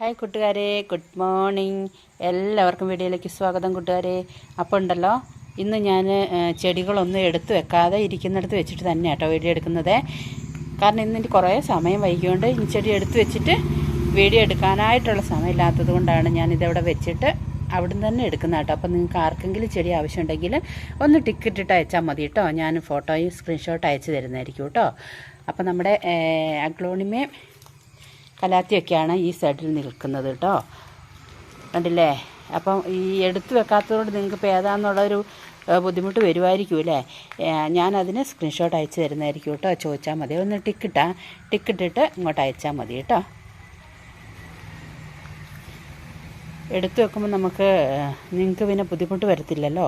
Hi കൂട്ടുകാരെ. Good morning എല്ലാവർക്കും വീഡിയോയിലേക്ക് സ്വാഗതം കൂട്ടുകാരെ. അപ്പോൾ ഉണ്ടല്ലോ ഇന്ന് ഞാൻ ചെടികളൊന്നും എടുത്തു വെക്കാതെ ഇരിക്കുന്നിടത്ത് വെച്ചിട്ട് തന്നെ കേട്ടോ വീഡിയോ എടുക്കുന്നത്. കാരണം ഇന്ന് എനിക്ക് കുറേ സമയം വൈകിയോണ്ട് ഈ ചെടി എടുത്തു വെച്ചിട്ട് വീഡിയോ എടുക്കാനായിട്ടുള്ള സമയമില്ലാത്തത് കൊണ്ടാണ് ഞാനിതവിടെ വെച്ചിട്ട് അവിടുന്ന് തന്നെ എടുക്കുന്ന കേട്ടോ അപ്പോൾ നിങ്ങൾക്ക് ആർക്കെങ്കിലും ചെടി ആവശ്യമുണ്ടെങ്കിൽ ഒന്ന് ടിക്കറ്റ് ഇട്ട് അയച്ചാൽ മതി കേട്ടോ ഞാൻ ഫോട്ടോയും സ്ക്രീൻഷോട്ട് അയച്ചു തരുന്നതായിരിക്കും കേട്ടോ അപ്പോൾ നമ്മുടെ അഗ്ലോണിമയും കലാത്തിയൊക്കെയാണ് ഈ സൈഡിൽ നിൽക്കുന്നത് കേട്ടോ കണ്ടില്ലേ? അപ്പം ഈ എടുത്തു വെക്കാത്തതുകൊണ്ട് നിങ്ങൾക്ക് ഇപ്പോൾ ഏതാണെന്നുള്ളൊരു ബുദ്ധിമുട്ട് വരുമായിരിക്കും അല്ലേ ഞാനതിന് സ്ക്രീൻഷോട്ട് അയച്ചു തരുന്നതായിരിക്കും കേട്ടോ ചോദിച്ചാൽ മതി. ഒന്ന് ടിക്കിട്ടാ ടിക്കിട്ടിട്ട് ഇങ്ങോട്ട് അയച്ചാൽ മതി കേട്ടോ എടുത്തു വെക്കുമ്പോൾ നമുക്ക് നിങ്ങൾക്ക് പിന്നെ ബുദ്ധിമുട്ട് വരത്തില്ലല്ലോ.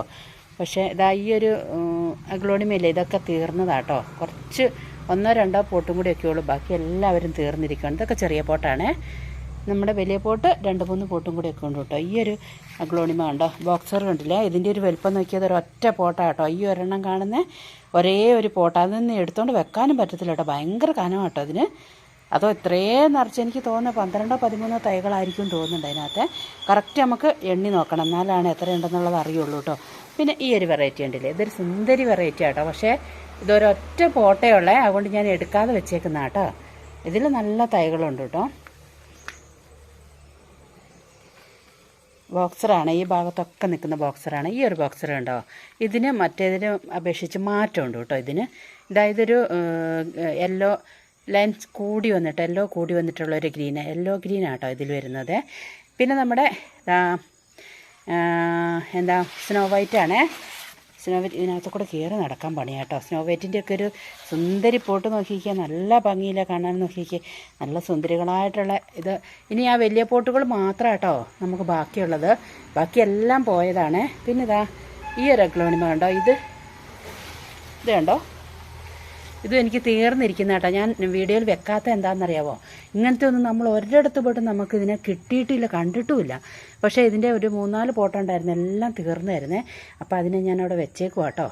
പക്ഷേ ഇതാ ഈ ഒരു അഗ്ലോണിമയില്ലേ? ഇതൊക്കെ തീർന്നതാട്ടോ കുറച്ച് ഒന്നോ രണ്ടോ പോട്ടും കൂടി ഒക്കെ ഉള്ളൂ. ബാക്കി എല്ലാവരും തീർന്നിരിക്കുകയാണ് ഇതൊക്കെ ചെറിയ പോട്ടാണേ. നമ്മുടെ വലിയ പോട്ട് രണ്ട് മൂന്ന് പോട്ടും കൂടി ഒക്കെ ഉണ്ട് കേട്ടോ. ഈ ഒരു അഗ്ലോണിമ ഉണ്ടോ ബോക്സർ കണ്ടില്ലേ? ഇതിന്റെ ഒരു വലിപ്പം നോക്കിയത് ഒരു ഒറ്റ പോട്ടാട്ടോ ഈ ഒരെണ്ണം കാണുന്ന ഒരേ ഒരു പോട്ട്. അതിൽ നിന്ന് എടുത്തുകൊണ്ട് വെക്കാനും പറ്റത്തില്ല കേട്ടോ. ഭയങ്കര കനം കേട്ടോ അതിന്. അതോ ഇത്രയും നിറച്ച് എനിക്ക് തോന്നുന്നത് പന്ത്രണ്ടോ പതിമൂന്നോ തൈകളായിരിക്കും തോന്നുന്നുണ്ട് അതിനകത്ത്. കറക്റ്റ് നമുക്ക് എണ്ണി നോക്കണം. എന്നാലാണ് എത്ര ഉണ്ടെന്നുള്ളത് അറിയുള്ളൂ കേട്ടോ. പിന്നെ ഈ ഒരു വെറൈറ്റി ഉണ്ടല്ലേ ഇതൊരു സുന്ദരി വെറൈറ്റി ആട്ടോ. പക്ഷേ ഇതൊരൊറ്റ പോട്ടയുള്ളേ അതുകൊണ്ട് ഞാൻ എടുക്കാതെ വെച്ചേക്കുന്ന കേട്ടോ. ഇതിൽ നല്ല തൈകളുണ്ട് കേട്ടോ. ബോക്സറാണ് ഈ ഭാഗത്തൊക്കെ നിൽക്കുന്ന ബോക്സറാണ്. ഈ ഒരു ബോക്സർ ഉണ്ടോ? ഇതിന് മറ്റേതിന് അപേക്ഷിച്ച് മാറ്റമുണ്ട് കേട്ടോ ഇതിന്. ഇതായതൊരു യെല്ലോ ലൈൻസ് കൂടി വന്നിട്ട് യെല്ലോ കൂടി വന്നിട്ടുള്ള ഒരു ഗ്രീൻ യെല്ലോ ഗ്രീൻ ആട്ടോ ഇതിൽ വരുന്നത്. പിന്നെ നമ്മുടെ എന്താ സ്നോ വൈറ്റ് ആണേ സ്നോ വൈറ്റ് ഇതിനകത്ത് കൂടെ കയറി നടക്കാൻ പണിയാട്ടോ. കേട്ടോ വൈറ്റിന്റെ ഒക്കെ ഒരു സുന്ദരി പോട്ട് നോക്കിക്കുക നല്ല ഭംഗിയിലെ കാണാൻ നോക്കിക്കുക നല്ല സുന്ദരികളായിട്ടുള്ള ഇത്. ഇനി ആ വലിയ പോട്ടുകൾ മാത്രം കേട്ടോ നമുക്ക് ബാക്കിയുള്ളത്. ബാക്കിയെല്ലാം പോയതാണ്. പിന്നെ ഇതാ ഈ ഒരു അഗ്ലോണിമ കണ്ടോ? ഇത് ഇത് കണ്ടോ? ഇത് എനിക്ക് തീർന്നിരിക്കുന്ന കേട്ടോ. ഞാൻ വീഡിയോയിൽ വെക്കാത്ത എന്താണെന്നറിയാവോ? ഇങ്ങനത്തെ ഒന്നും നമ്മൾ ഒരിടത്ത് പോയിട്ട് നമുക്ക് ഇതിനെ കിട്ടിയിട്ടില്ല കണ്ടിട്ടുമില്ല. പക്ഷേ ഇതിന്റെ ഒരു മൂന്നാൽ പോട്ടുണ്ടായിരുന്നു എല്ലാം തീർന്നായിരുന്നേ. അപ്പോൾ അതിനെ ഞാൻ അവിടെ വെച്ചേക്കും കേട്ടോ.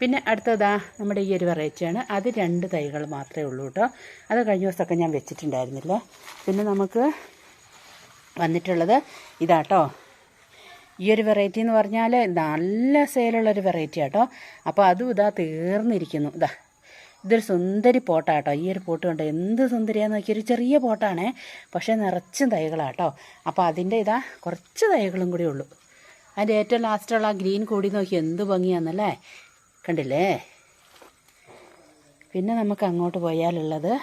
പിന്നെ അടുത്തതാ നമ്മുടെ ഈ ഒരു വെറൈറ്റിയാണ്. അത് രണ്ട് തൈകൾ മാത്രമേ ഉള്ളൂ കേട്ടോ. അത് കഴിഞ്ഞ ദിവസമൊക്കെ ഞാൻ വെച്ചിട്ടുണ്ടായിരുന്നില്ല. പിന്നെ നമുക്ക് വന്നിട്ടുള്ളത് ഇതാട്ടോ ഈ ഒരു വെറൈറ്റി എന്ന് പറഞ്ഞാൽ നല്ല സെയിലുള്ളൊരു വെറൈറ്റി ആട്ടോ അപ്പോൾ അതും ഇതാ തീർന്നിരിക്കുന്നു. ഇതാ. ഇതൊരു സുന്ദരി പോട്ടാട്ടോ. ഈ ഒരു പോട്ട് കണ്ടോ? എന്ത് സുന്ദരിയാന്ന് നോക്കിയ? ഒരു ചെറിയ പോട്ടാണേ. പക്ഷേ നിറച്ചും തൈകളാട്ടോ. അപ്പോൾ അതിന്റെ ഇതാ കുറച്ച് തൈകളും കൂടി ഉള്ളൂ. അതിന്റെ ഏറ്റവും ലാസ്റ്റുള്ള ആ ഗ്രീൻ കൂടി നോക്കി എന്ത് ഭംഗിയാന്നല്ലേ? കണ്ടില്ലേ? പിന്നെ നമുക്ക് അങ്ങോട്ട് പോയാലുള്ളത്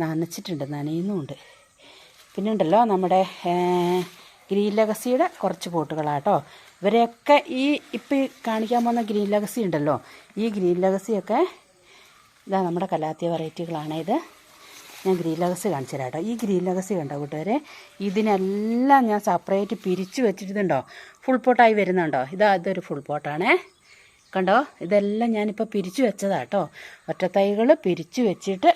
നനച്ചിട്ടുണ്ട് നനയുന്നുമുണ്ട്. പിന്നെ ഉണ്ടല്ലോ നമ്മുടെ ഗ്രീൻ ലഗസിയുടെ കുറച്ച് പോട്ടുകളാട്ടോ. ഇവരെയൊക്കെ ഈ ഇപ്പം കാണിക്കാൻ പോകുന്ന ഗ്രീൻ ലഗസി ഉണ്ടല്ലോ. ഈ ഗ്രീൻ ലഗസിയൊക്കെ ഇതാ നമ്മുടെ കലാത്തിയ വെറൈറ്റികളാണ് ഇത്. ഞാൻ ഗ്രീൻ ലഗസ് കാണിച്ചു തരാം കേട്ടോ. ഈ ഗ്രീൻ ലഗസി കണ്ടോ കൂട്ടുകാരെ? ഇതിനെല്ലാം ഞാൻ സെപ്പറേറ്റ് പിരിച്ചു വെച്ചിട്ടുണ്ടോ? ഫുൾ പോട്ടായി വരുന്നുണ്ടോ? ഇതാ ഇതൊരു ഫുൾ പോട്ടാണേ കണ്ടോ? ഇതെല്ലാം ഞാനിപ്പോൾ പിരിച്ചു വെച്ചതാട്ടോ ഒറ്റത്തൈകൾ പിരിച്ചു വെച്ചിട്ട്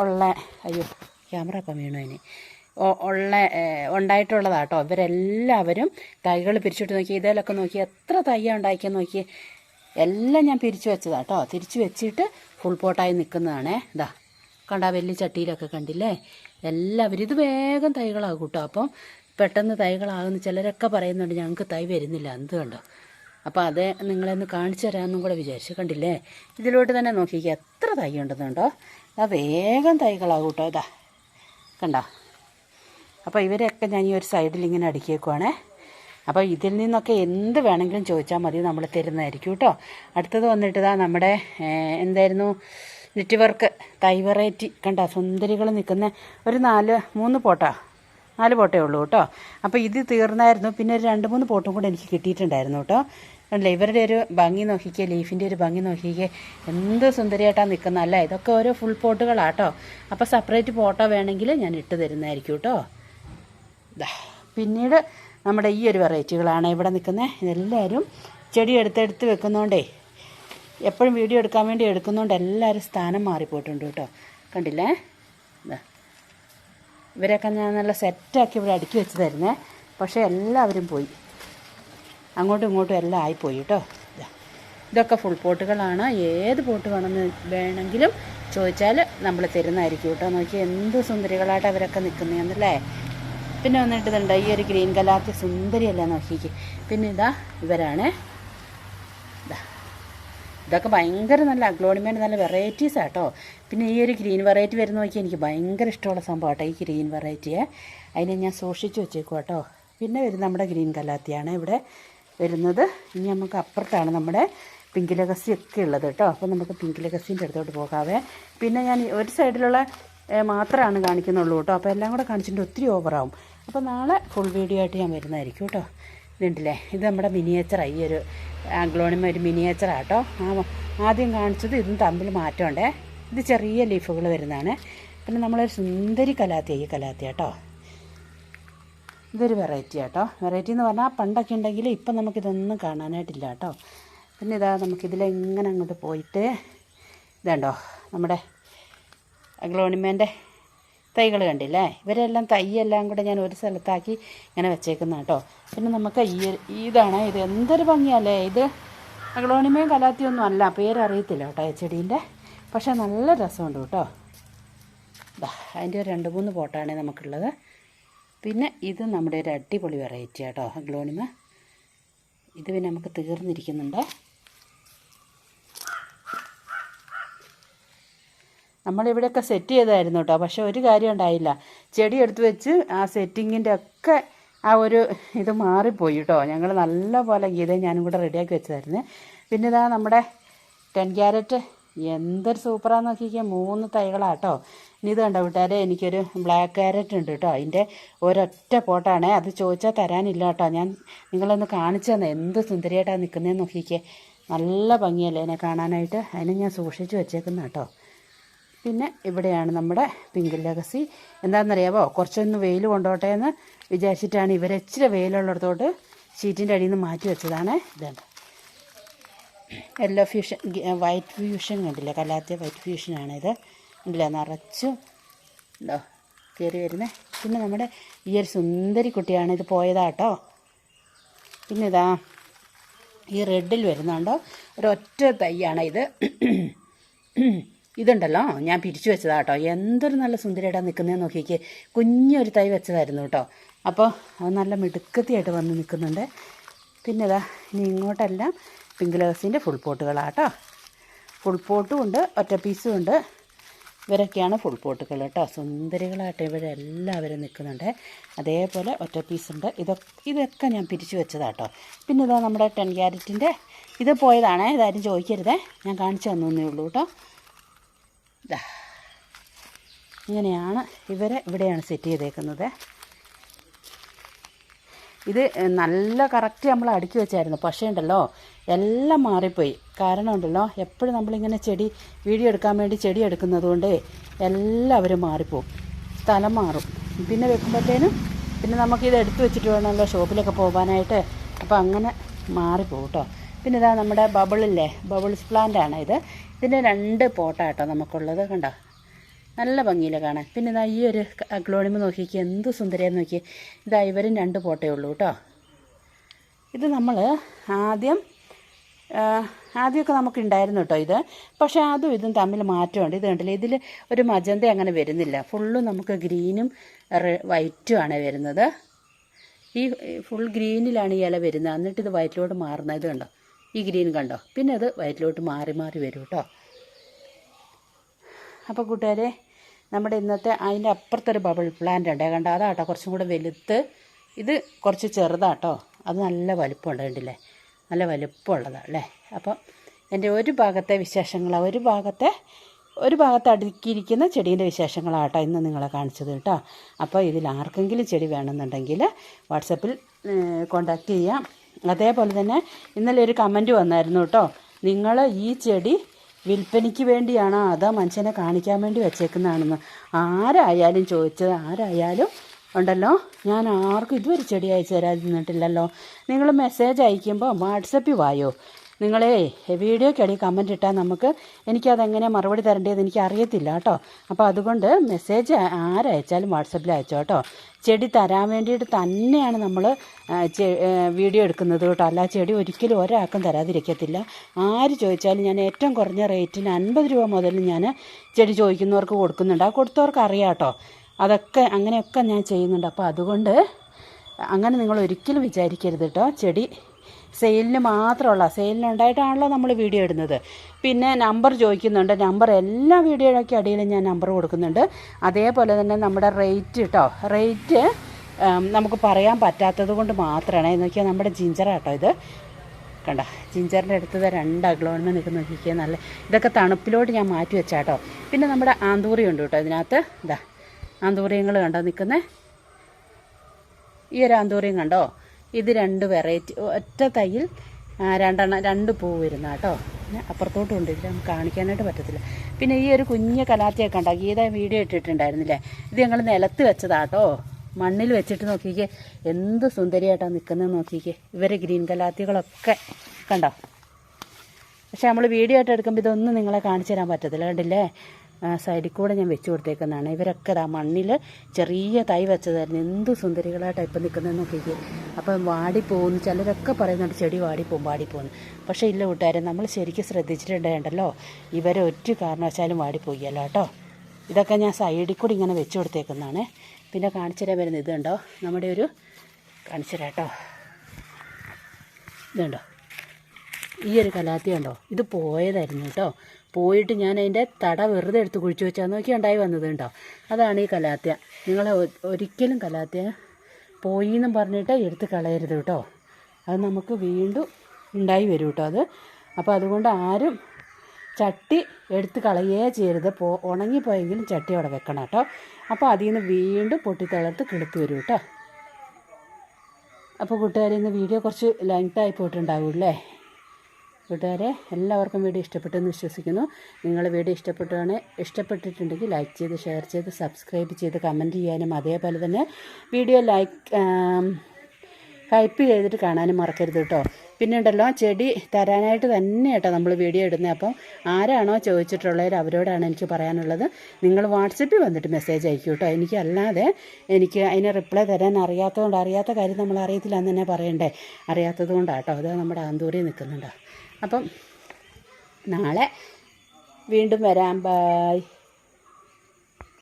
ഉള്ള അയ്യോ ക്യാമറ ഇപ്പം വീണു അതിന് ഉള്ള ഉണ്ടായിട്ടുള്ളതാട്ടോ ഇവരെല്ലാവരും തൈകൾ പിരിച്ചിട്ട് നോക്കി ഇതിലൊക്കെ നോക്കി എത്ര തയ്യ ഉണ്ടാക്കിയെന്ന് നോക്കി. എല്ലാം ഞാൻ പിരിച്ചു വെച്ചതാണ് കേട്ടോ തിരിച്ചു വെച്ചിട്ട് ഫുൾ പോട്ടായി നിൽക്കുന്നതാണേ ഇതാ കണ്ട വലിയ ചട്ടിയിലൊക്കെ കണ്ടില്ലേ? എല്ലാവരും ഇത് വേഗം തൈകളാകും കേട്ടോ അപ്പം പെട്ടെന്ന് തൈകളാകുന്ന ചിലരൊക്കെ പറയുന്നുണ്ട് ഞങ്ങൾക്ക് തൈ വരുന്നില്ല. എന്ത് കണ്ടോ? അപ്പോൾ അത് നിങ്ങളെന്ന് കാണിച്ചു തരാമെന്നും കൂടെ വിചാരിച്ചു കണ്ടില്ലേ? ഇതിലോട്ട് തന്നെ നോക്കിക്കുക എത്ര തൈ ഉണ്ടെന്നുണ്ടോ ആ വേഗം തൈകളാകും കേട്ടോ ഇതാ കണ്ടോ? അപ്പോൾ ഇവരെയൊക്കെ ഞാൻ ഈ ഒരു സൈഡിൽ ഇങ്ങനെ അടുക്കിയേക്കുവാണേ. അപ്പോൾ ഇതിൽ നിന്നൊക്കെ എന്ത് വേണമെങ്കിലും ചോദിച്ചാൽ മതി നമ്മൾ തരുന്നതായിരിക്കും കേട്ടോ. അടുത്തത് വന്നിട്ട് ഇതാ നമ്മുടെ എന്തായിരുന്നു? നെറ്റ്വർക്ക് തൈ വെറൈറ്റി. കണ്ട സുന്ദരികൾ നിൽക്കുന്ന ഒരു നാല് മൂന്ന് പോട്ടാ. നാല് പോട്ടേ ഉള്ളൂ കേട്ടോ. അപ്പോൾ ഇത് തീർന്നായിരുന്നു. പിന്നെ ഒരു രണ്ട് മൂന്ന് പോട്ടും കൂടെ എനിക്ക് കിട്ടിയിട്ടുണ്ടായിരുന്നു കേട്ടോ. അല്ലേ ഇവരുടെ ഒരു ഭംഗി നോക്കിക്കേ ലീഫിന്റെ ഒരു ഭംഗി നോക്കിക്കേ. എന്ത് സുന്ദരിയായിട്ടാണ് നിൽക്കുന്നത് അല്ല? ഇതൊക്കെ ഓരോ ഫുൾ പോട്ടുകളാട്ടോ അപ്പോൾ സെപ്പറേറ്റ് പോട്ടോ വേണമെങ്കിൽ ഞാൻ ഇട്ട് തരുന്നതായിരിക്കും കേട്ടോ. പിന്നീട് നമ്മുടെ ഈ ഒരു വെറൈറ്റികളാണ് ഇവിടെ നിൽക്കുന്നത്. ഇതെല്ലാവരും ചെടി എടുത്തെടുത്ത് വെക്കുന്നതുകൊണ്ടേ എപ്പോഴും വീഡിയോ എടുക്കാൻ വേണ്ടി എടുക്കുന്നതുകൊണ്ട് എല്ലാവരും സ്ഥാനം മാറിപ്പോയിട്ടുണ്ട് കേട്ടോ. കണ്ടില്ലേ. ഇവരൊക്കെ ഞാൻ നല്ല സെറ്റാക്കി ഇവിടെ അടുക്കി വെച്ച് തരുന്നേ പക്ഷേ എല്ലാവരും പോയി. അങ്ങോട്ടും ഇങ്ങോട്ടും എല്ലാം ആയിപ്പോയി കേട്ടോ. ഇതൊക്കെ ഫുൾ പോട്ടുകളാണ്. ഏത് പോട്ട് വേണമെന്ന് വേണമെങ്കിലും ചോദിച്ചാൽ നമ്മൾ തരുന്നതായിരിക്കും കേട്ടോ. നോക്കി എന്ത് സുന്ദരികളായിട്ട് അവരൊക്കെ നിൽക്കുന്നതെന്നല്ലേ പിന്നെ വന്നിട്ട് ഇതുണ്ട് ഈ ഒരു ഗ്രീൻ കലാത്തി സുന്ദരിയല്ല നോക്കിക്ക്. പിന്നെ ഇതാ ഇവരാണ്. ഇതാ. ഇതൊക്കെ ഭയങ്കര നല്ല അഗ്ലോണിമേന്റെ നല്ല വെറൈറ്റീസ് ആട്ടോ പിന്നെ ഈ ഒരു ഗ്രീൻ വെറൈറ്റി വരുന്ന നോക്കി എനിക്ക് ഭയങ്കര ഇഷ്ടമുള്ള സംഭവം കേട്ടോ ഈ ഗ്രീൻ വെറൈറ്റിയെ അതിനെ ഞാൻ സൂക്ഷിച്ച് വെച്ചേക്കും കേട്ടോ പിന്നെ വരുന്ന നമ്മുടെ ഗ്രീൻ കലാത്തിയാണ് ഇവിടെ വരുന്നത്. ഇനി നമുക്ക് അപ്പുറത്താണ് നമ്മുടെ പിങ്ക് ഒക്കെ ഉള്ളത് കേട്ടോ അപ്പോൾ നമുക്ക് പിങ്ക് അടുത്തോട്ട് പോകാവേ. പിന്നെ ഞാൻ ഒരു സൈഡിലുള്ള മാത്രമാണ് കാണിക്കുന്നുള്ളൂ കേട്ടോ. അപ്പോൾ എല്ലാം കൂടെ കാണിച്ചിട്ട് ഒത്തിരി ഓവറാവും. അപ്പോൾ നാളെ ഫുൾ വീഡിയോ ആയിട്ട് ഞാൻ വരുന്നതായിരിക്കും കേട്ടോ. ഇതുണ്ടല്ലേ? ഇത് നമ്മുടെ മിനിയേച്ചറാണ് ഈ ഒരു ആംഗ്ലോണിമ ഒരു മിനിയേച്ചറാണ് കേട്ടോ. ആദ്യം കാണിച്ചത് ഇതും തമ്മിൽ മാറ്റമുണ്ടേ. ഇത് ചെറിയ ലീഫുകൾ വരുന്നതാണ്. പിന്നെ നമ്മളൊരു സുന്ദരി കലാത്തി ഈ കലാത്തി കേട്ടോ. ഇതൊരു വെറൈറ്റി കേട്ടോ. വെറൈറ്റി എന്ന് പറഞ്ഞാൽ പണ്ടൊക്കെ ഉണ്ടെങ്കിൽ ഇപ്പം നമുക്കിതൊന്നും കാണാനായിട്ടില്ല കേട്ടോ. പിന്നെ ഇതാ നമുക്കിതിലെങ്ങനെ അങ്ങോട്ട് പോയിട്ട് ഇതുണ്ടോ നമ്മുടെ അഗ്ലോണിമേന്റെ തൈകൾ കണ്ടില്ലേ? ഇവരെല്ലാം തൈയെല്ലാം കൂടെ ഞാൻ ഒരു സ്ഥലത്താക്കി ഇങ്ങനെ വെച്ചേക്കുന്ന കേട്ടോ പിന്നെ നമുക്ക് ഈ ഇതാണ്. ഇത് എന്തൊരു ഭംഗിയല്ലേ? ഇത് അഗ്ലോണിമയും കലാത്തിയൊന്നും അല്ല. പേരറിയത്തില്ല കേട്ടോ ഈ ചെടീന്റെ പക്ഷേ നല്ല രസമുണ്ട് കേട്ടോ. അതിന്റെ ഒരു രണ്ട് മൂന്ന് പോട്ടാണ് നമുക്കുള്ളത്. പിന്നെ ഇത് നമ്മുടെ ഒരു അടിപൊളി വെറൈറ്റി കേട്ടോ അഗ്ലോണിമ. ഇത് പിന്നെ നമുക്ക് തീർന്നിരിക്കുന്നുണ്ട്. നമ്മളിവിടെയൊക്കെ സെറ്റ് ചെയ്തായിരുന്നു കേട്ടോ പക്ഷെ ഒരു കാര്യം ഉണ്ടായില്ല. ചെടി എടുത്ത് വെച്ച് ആ സെറ്റിങ്ങിന്റെ ഒക്കെ ആ ഒരു ഇത് മാറിപ്പോയി കേട്ടോ ഞങ്ങൾ നല്ല പോലെ ഗീത ഞാനും കൂടെ റെഡിയാക്കി വെച്ചതായിരുന്നു. പിന്നെ ഇതാ നമ്മുടെ ടെൻ ക്യാരറ്റ് എന്തൊരു സൂപ്പറാന്ന് നോക്കിക്കാൻ മൂന്ന് തൈകളാട്ടോ ഇനി ഇത് കണ്ടോ വീട്ടുകാരെ? എനിക്കൊരു ബ്ലാക്ക് ക്യാരറ്റ് ഉണ്ട് കേട്ടോ അതിന്റെ ഒരൊറ്റ പോട്ടാണേ. അത് ചോദിച്ചാൽ തരാനില്ല കേട്ടോ ഞാൻ നിങ്ങളൊന്ന് കാണിച്ചു തന്നെ. എന്ത് സുന്ദരിയായിട്ടാണ് നിൽക്കുന്നതെന്ന് നോക്കിക്കേ. നല്ല ഭംഗിയല്ലേ എന്നെ കാണാനായിട്ട്? അതിനെ ഞാൻ സൂക്ഷിച്ചു വെച്ചേക്കുന്ന കേട്ടോ പിന്നെ ഇവിടെയാണ് നമ്മുടെ പിങ്ക് ലഗസി. എന്താണെന്നറിയാമോ കുറച്ചൊന്ന് വെയിൽ കൊണ്ടോട്ടെ എന്ന് വിചാരിച്ചിട്ടാണ് ഇവരെ ഇച്ചിരി വെയിലുള്ളിടത്തോട്ട് ഷീറ്റിന്റെ അടിയിൽ നിന്ന് മാറ്റി വെച്ചതാണ്. ഇതുണ്ട്. യെല്ലോ ഫ്യൂഷൻ വൈറ്റ് ഫ്യൂഷൻ കണ്ടില്ല? കലാത്തിയ വൈറ്റ് ഫ്യൂഷനാണ് ഇത്. ഉണ്ടല്ല നിറച്ചും ഉണ്ടോ കയറി വരുന്നത് പിന്നെ നമ്മുടെ ഈ ഒരു സുന്ദരി കുട്ടിയാണ് ഇത് പോയതാട്ടോ പിന്നെ ഇതാ ഈ റെഡിൽ വരുന്നുണ്ടോ? ഒരൊറ്റ തയ്യാണ് ഇത്. ഇതുണ്ടല്ലോ. ഞാൻ പിരിച്ചു വെച്ചതാ കേട്ടോ. എന്തൊരു നല്ല സുന്ദരിയുടെ നിൽക്കുന്നതെന്ന് നോക്കിക്ക്. കുഞ്ഞൊരു തൈ വെച്ചതായിരുന്നു കേട്ടോ. അപ്പോൾ അത് നല്ല മിടുക്കത്തിയായിട്ട് വന്ന് നിൽക്കുന്നുണ്ട് പിന്നെ ഇതാ ഇനി ഇങ്ങോട്ടെല്ലാം പിങ്ക് ലവേഴ്സിന്റെ ഫുൾ പോട്ടുകളാണ് കേട്ടോ. ഫുൾ പോട്ടും ഉണ്ട് ഒറ്റ പീസും ഉണ്ട്. ഇവരൊക്കെയാണ് ഫുൾ പോട്ടുകൾ കേട്ടോ. സുന്ദരികളായിട്ട് ഇവരെല്ലാവരും നിൽക്കുന്നുണ്ട് അതേപോലെ ഒറ്റ പീസുണ്ട് ഇതൊക്കെ ഇതൊക്കെ ഞാൻ പിരിച്ചു വെച്ചതാണ് കേട്ടോ. പിന്നെ ഇതാ നമ്മുടെ ടെൻ ക്യാരറ്റിന്റെ ഇത് പോയതാണേ. ഇതാരും ചോദിക്കരുതേ. ഞാൻ കാണിച്ചു തന്നേ ഉള്ളൂ കേട്ടോ. ഇങ്ങനെയാണ് ഇവരെ ഇവിടെയാണ് സെറ്റ് ചെയ്തേക്കുന്നത്. ഇത് നല്ല കറക്റ്റ് നമ്മൾ അടുക്കി വെച്ചായിരുന്നു. പക്ഷേ ഉണ്ടല്ലോ എല്ലാം മാറിപ്പോയി. കാരണം ഉണ്ടല്ലോ എപ്പോഴും നമ്മളിങ്ങനെ ചെടി വീഡിയോ എടുക്കാൻ വേണ്ടി ചെടി എടുക്കുന്നത് കൊണ്ട് എല്ലാവരും മാറിപ്പോവും. സ്ഥലം മാറും. പിന്നെ വെക്കുമ്പോഴത്തേനും പിന്നെ നമുക്കിത് എടുത്തു വെച്ചിട്ട് വേണമല്ലോ ഷോപ്പിലൊക്കെ പോകാനായിട്ട്. അപ്പോൾ അങ്ങനെ മാറിപ്പോവും കേട്ടോ പിന്നെ ഇതാ നമ്മുടെ ബബിളില്ലേ ബബിൾസ് പ്ലാന്റ് ആണ് ഇത്. ഇതിന്റെ രണ്ട് പോട്ടാട്ടോ നമുക്കുള്ളത് കണ്ടോ? നല്ല ഭംഗിയിൽ കാണാൻ. പിന്നെ ഇതാ ഈ ഒരു അഗ്ലോണിമ നോക്കിക്ക് എന്ത് സുന്ദരിയാന്ന് നോക്കിയേ. ഇതാ ഇവരും രണ്ട് പോട്ടേ ഉള്ളൂ കേട്ടോ. ഇത് നമ്മൾ ആദ്യം ആദ്യമൊക്കെ നമുക്ക് ഉണ്ടായിരുന്നു കേട്ടോ ഇത്. പക്ഷേ അതും ഇതും തമ്മിൽ മാറ്റമുണ്ട്. ഇത് കണ്ടില്ല ഇതിൽ ഒരു മജന്ത അങ്ങനെ വരുന്നില്ല. ഫുള്ളും നമുക്ക് ഗ്രീനും വൈറ്റും ആണ് വരുന്നത്. ഈ ഫുൾ ഗ്രീനിലാണ് ഈ ഇല വരുന്നത്. എന്നിട്ട് ഇത് വൈറ്റിലോട്ട് മാറുന്നത് ഇത് കണ്ടോ? ഈ ഗ്രീൻ കണ്ടോ? പിന്നെ അത് വയറ്റിലോട്ട് മാറി മാറി വരും കേട്ടോ. അപ്പോൾ കൂട്ടുകാരെ നമ്മുടെ ഇന്നത്തെ അതിന്റെ അപ്പുറത്തൊരു ബബിൾ പ്ലാന്റ് ഉണ്ട്. കണ്ടോ? അതാട്ടോ കുറച്ചും കൂടെ വലുത്ത്. ഇത് കുറച്ച് ചെറുതാട്ടോ. അത് നല്ല വലിപ്പമുണ്ട് കണ്ടില്ലേ? നല്ല വലിപ്പമുള്ളതാണ് അല്ലേ? അപ്പോൾ എന്റെ ഒരു ഭാഗത്തെ വിശേഷങ്ങളാണ് ഒരു ഭാഗത്തെ ഒരു ഭാഗത്ത് അടുക്കിയിരിക്കുന്ന ചെടീന്റെ വിശേഷങ്ങളാട്ടോ ഇന്ന് നിങ്ങളെ കാണിച്ചത് കേട്ടോ. അപ്പോൾ ഇതിൽ ആർക്കെങ്കിലും ചെടി വേണമെന്നുണ്ടെങ്കിൽ വാട്സപ്പിൽ കോണ്ടാക്ട് ചെയ്യാം. അതേപോലെ തന്നെ ഇന്നലെ ഒരു കമന്റ് വന്നായിരുന്നു കേട്ടോ. നിങ്ങൾ ഈ ചെടി വിൽപ്പനയ്ക്ക് വേണ്ടിയാണോ അതോ മനുഷ്യനെ കാണിക്കാൻ വേണ്ടി വെച്ചേക്കുന്നതാണെന്ന്? ആരായാലും ചോദിച്ചത് ആരായാലും ഉണ്ടല്ലോ. ഞാൻ ആർക്കും ഇതുവരെ ചെടി അയച്ചു തരാതിരുന്നിട്ടില്ലല്ലോ. നിങ്ങൾ മെസ്സേജ് അയക്കുമ്പോൾ വാട്സപ്പിൽ വായോ? നിങ്ങളേ വീഡിയോക്കടി കമന്റ് ഇട്ടാൽ നമുക്ക് എനിക്കതെങ്ങനെ മറുപടി തരേണ്ടതെന്ന് എനിക്ക് അറിയത്തില്ല കേട്ടോ. അപ്പോൾ അതുകൊണ്ട് മെസ്സേജ് ആരയച്ചാലും വാട്സപ്പിൽ അയച്ചോ കേട്ടോ. ചെടി തരാൻ വേണ്ടിയിട്ട് തന്നെയാണ് നമ്മൾ വീഡിയോ എടുക്കുന്നത് കേട്ടോ. അല്ല ചെടി ഒരിക്കലും ഒരാൾക്കും തരാതിരിക്കത്തില്ല. ആര് ചോദിച്ചാലും ഞാൻ ഏറ്റവും കുറഞ്ഞ റേറ്റിന് അൻപത് രൂപ മുതൽ ഞാൻ ചെടി ചോദിക്കുന്നവർക്ക് കൊടുക്കുന്നുണ്ട്. ആ കൊടുത്തവർക്ക് അറിയാം കേട്ടോ. അതൊക്കെ അങ്ങനെയൊക്കെ ഞാൻ ചെയ്യുന്നുണ്ട്. അപ്പോൾ അതുകൊണ്ട് അങ്ങനെ നിങ്ങൾ ഒരിക്കലും വിചാരിക്കരുത് കേട്ടോ. ചെടി സെയിലിന് മാത്രമുള്ള സെയിലിനുണ്ടായിട്ടാണല്ലോ നമ്മൾ വീഡിയോ ഇടുന്നത്. പിന്നെ നമ്പർ ചോദിക്കുന്നുണ്ട്. നമ്പർ എല്ലാ വീഡിയോയ്ക്ക് അടിയിൽ ഞാൻ നമ്പർ കൊടുക്കുന്നുണ്ട്. അതേപോലെ തന്നെ നമ്മുടെ റേറ്റ് കേട്ടോ റേറ്റ് നമുക്ക് പറയാൻ പറ്റാത്തത് കൊണ്ട് മാത്രമാണ്. എന്ന് വെച്ചാൽ നമ്മുടെ ജിഞ്ചറാട്ടോ ഇത്. കണ്ട? ജിഞ്ചറിന്റെ അടുത്തത് രണ്ട് അഗ്ലോൺമ നിൽക്കുന്ന നോക്കിക്കുക നല്ല ഇതൊക്കെ തണുപ്പിലോട്ട് ഞാൻ മാറ്റി വെച്ചാട്ടോ പിന്നെ നമ്മുടെ ആന്തൂറി ഉണ്ട് കേട്ടോ ഇതിനകത്ത്. ഇതാ ആന്തൂറിയങ്ങൾ കണ്ടോ നിൽക്കുന്നത് ഈ ഒരു ആന്തൂറിയം കണ്ടോ? ഇത് രണ്ട് വെറൈറ്റി ഒറ്റ തൈയിൽ രണ്ടെണ്ണം രണ്ട് പൂ വരുന്ന കേട്ടോ. പിന്നെ അപ്പുറത്തോട്ടും ഇതിൽ നമുക്ക് കാണിക്കാനായിട്ട് പറ്റത്തില്ല. പിന്നെ ഈ ഒരു കുഞ്ഞ കലാത്തിയൊക്കെ ഉണ്ടാക്കി ഗീത വീഡിയോ ഇട്ടിട്ടുണ്ടായിരുന്നില്ലേ? ഇത് ഞങ്ങൾ നിലത്ത് വെച്ചതാട്ടോ മണ്ണിൽ വെച്ചിട്ട് നോക്കിക്കേ എന്ത് സുന്ദരിയായിട്ടാണ് നിൽക്കുന്നത് നോക്കിക്കേ. ഇവരെ ഗ്രീൻ കലാത്തികളൊക്കെ കണ്ടോ? പക്ഷെ നമ്മൾ വീഡിയോ ആയിട്ട് എടുക്കുമ്പോൾ ഇതൊന്നും നിങ്ങളെ കാണിച്ചു തരാൻ പറ്റത്തില്ല കണ്ടില്ലേ? സൈഡിൽ കൂടെ ഞാൻ വെച്ച് കൊടുത്തേക്കുന്നതാണ്. ഇവരൊക്കെ ആ മണ്ണിൽ ചെറിയ തൈ വെച്ചതായിരുന്നു. എന്ത് സുന്ദരികളായിട്ട് ഇപ്പം നിൽക്കുന്നതെന്ന് നോക്കിയിട്ട് അപ്പം വാടിപ്പോകുന്നു ചിലരൊക്കെ പറയുന്നുണ്ട് ചെടി വാടിപ്പോകും വാടിപ്പോകുന്നു പക്ഷേ ഇല്ല കൂട്ടുകാരെ നമ്മൾ ശരിക്കും ശ്രദ്ധിച്ചിട്ടുണ്ടല്ലോ ഇവരെ ഒറ്റ കാരണവശാലും വാടിപ്പോയില്ല കേട്ടോ. ഇതൊക്കെ ഞാൻ സൈഡിൽ കൂടി ഇങ്ങനെ വെച്ച് കൊടുത്തേക്കുന്നതാണ്. പിന്നെ കാണിച്ചു തരാൻ വരുന്നത് ഇതുണ്ടോ? നമ്മുടെ ഒരു കാണിച്ചു തരാം കേട്ടോ. ഇതുണ്ടോ? ഈ ഒരു കലാത്തി ഉണ്ടോ ഇത് പോയതായിരുന്നു കേട്ടോ. പോയിട്ട് ഞാൻ അതിന്റെ തട വെറുതെ എടുത്ത് കുഴിച്ചു വെച്ചാൽ നോക്കി ഉണ്ടായി വന്നത് കേട്ടോ അതാണ് ഈ കലാത്യ. നിങ്ങൾ ഒരിക്കലും കലാത്യ പോയി എന്നും പറഞ്ഞിട്ട് എടുത്ത് കളയരുത് കേട്ടോ. അത് നമുക്ക് വീണ്ടും ഉണ്ടായി വരും കേട്ടോ അത്. അപ്പോൾ അതുകൊണ്ട് ആരും ചട്ടി എടുത്ത് കളയേ ചെയ്യരുത്. പോ ഉണങ്ങിപ്പോയെങ്കിലും ചട്ടി അവിടെ വെക്കണം കേട്ടോ. അപ്പോൾ അതിൽ നിന്ന് വീണ്ടും പൊട്ടിത്തളർത്ത് കിളുത്ത് വരും കേട്ടോ. അപ്പോൾ കൂട്ടുകാരെ ഇന്ന് വീഡിയോ കുറച്ച് ലെങ്ത്തായി പോയിട്ടുണ്ടാവില്ലേ കൂട്ടുകാരെ എല്ലാവർക്കും വീഡിയോ ഇഷ്ടപ്പെട്ടെന്ന് വിശ്വസിക്കുന്നു. നിങ്ങൾ വീഡിയോ ഇഷ്ടപ്പെട്ടാണ് ഇഷ്ടപ്പെട്ടിട്ടുണ്ടെങ്കിൽ ലൈക്ക് ചെയ്ത് ഷെയർ ചെയ്ത് സബ്സ്ക്രൈബ് ചെയ്ത് കമന്റ് ചെയ്യാനും അതേപോലെ തന്നെ വീഡിയോ ലൈക്ക് ഹൈപ്പ് ചെയ്തിട്ട് കാണാനും മറക്കരുത് കേട്ടോ പിന്നെ ഉണ്ടല്ലോ ചെടി തരാനായിട്ട് തന്നെ കേട്ടോ നമ്മൾ വീഡിയോ ഇടുന്നത് അപ്പം ആരാണോ ചോദിച്ചിട്ടുള്ളവർ അവരോടാണ് എനിക്ക് പറയാനുള്ളത്. നിങ്ങൾ വാട്സപ്പിൽ വന്നിട്ട് മെസ്സേജ് അയക്കും കേട്ടോ എനിക്കല്ലാതെ എനിക്ക് അതിന് റിപ്ലൈ തരാൻ അറിയാത്തതുകൊണ്ട് അറിയാത്ത കാര്യം നമ്മൾ അറിയത്തില്ല എന്ന് തന്നെ പറയണ്ടേ? അറിയാത്തത് കൊണ്ടാണ് കേട്ടോ അത് നമ്മുടെ ആന്തൂരി നിൽക്കുന്നുണ്ടോ. അപ്പം നാളെ വീണ്ടും വരാം. ബായ്